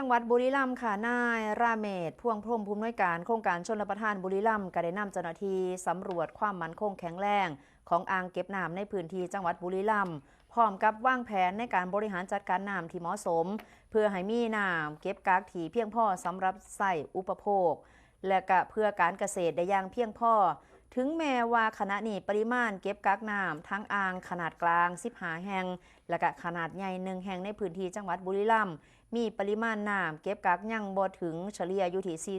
จังหวัดบุรีรัมย์ค่ะ นายราเมศพ่วงพรมภูมิหน่วยการโครงการชนรับประทานบุรีรัมย์ก็ได้นำเจ้าหน้าที่สำรวจความมั่นคงแข็งแรง ของอ่างเก็บน้ำในพื้นที่จังหวัดบุรีรัมย์พร้อมกับวางแผนในการบริหารจัดการน้ำที่เหมาะสม เพื่อให้มีน้ำเก็บกักที่เพียงพอสำหรับใส่อุปโภค และก็เพื่อการเกษตรได้อย่างเพียงพอถึงแม้ว่าขณะนี้ปริมาณเก็บกักน้ำทั้งอ่างขนาดกลาง 15 แห่ง และก็ขนาดใหญ่หนึ่งแห่งในพื้นที่จังหวัดบุรีรัมย์ มีปริมาณน้ำเก็บกักยังบ่ถึงเฉลี่ยอยู่ที่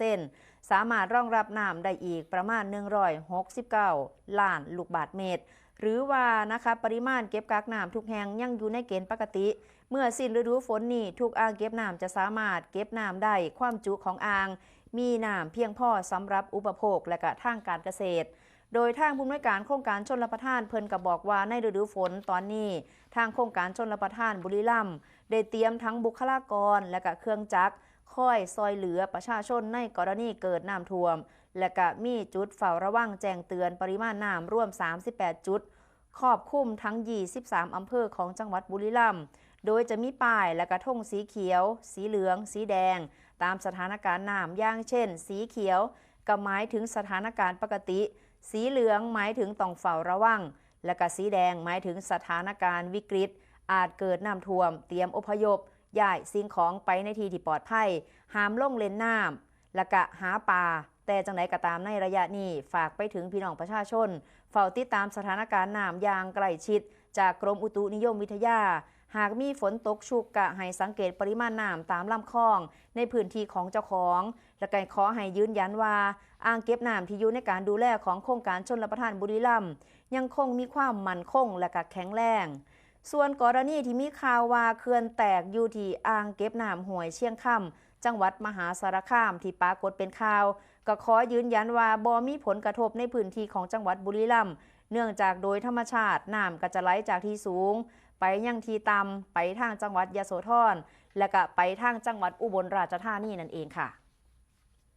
43%สามารถรองรับน้ำได้อีกประมาณ 169 ล้านลูกบาทเมตร หรือว่านะคะปริมาณเก็บกักน้ำทุกแห่งยังอยู่ในเกณฑ์ปกติ เมื่อสิ้นฤดูฝนนี้ทุกอ่างเก็บน้ำจะสามารถเก็บน้ำได้ความจุของอ่าง มีน้ำเพียงพอสำหรับอุปโภคและก็ทางการเกษตร โดยทางผู้อำนวยการโครงการชนรับประทานเพิ่นก็บอกว่าในฤดูฝนตอนนี้ ทางโครงการชนรับประทานบุรีรัมย์ได้เตรียมทั้งบุคลากรและก็เครื่องจักรคอยซอยเหลือประชาชนในกรณีเกิดน้ำท่วม และก็มีจุดเฝ้าระวังแจ้งเตือนปริมาณน้ำร่วม 38 จุดครอบคลุมทั้ง 23 อำเภอของจังหวัดบุรีรัมย์ โดยจะมีป้ายและกระทงสีเขียว สีเหลือง สีแดง ตามสถานการณ์น้ำอย่างเช่น สีเขียวก็หมายถึงสถานการณ์ปกติ สีเหลืองหมายถึงต้องเฝ้าระวัง และก็สีแดงหมายถึงสถานการณ์วิกฤต อาจเกิดน้ำท่วม เตรียมอพยพย้ายสิ่งของไปในที่ที่ปลอดภัย ห้ามลงเล่นน้ำและก็หาปลา แต่จังไดก็ตามในระยะนี้ฝากไปถึงพี่น้องประชาชน เฝ้าติดตามสถานการณ์น้ำอย่างใกล้ชิด จากกรมอุตุนิยมวิทยา หากมีฝนตกชุกกะให้สังเกตปริมาณน้ำตามลำคลอง ในพื้นที่ของเจ้าของ และก็ขอให้ยืนยันว่าอ่างเก็บน้ำที่อยู่ในการดูแลของโครงการชนรับประทานบุรีรัมย์ยังคงมีความมั่นคงและกแข็งแรง ส่วนกรณีที่มีข่าวว่าเขื่อนแตกอยู่ที่อ่างเก็บน้ำห้วยเชียงคำจังหวัดมหาสารคามที่ปรากฏเป็นข่าว ก็ขอยืนยันว่าบ่มีผลกระทบในพื้นที่ของจังหวัดบุรีรัมย์เนื่องจากโดยธรรมชาติน้ำก็จะไหลจากที่สูง ไปยังที่ต่ำไปทางจังหวัดยโสธรและก็ไปทางจังหวัดอุบลราชธานีนั่นเองค่ะ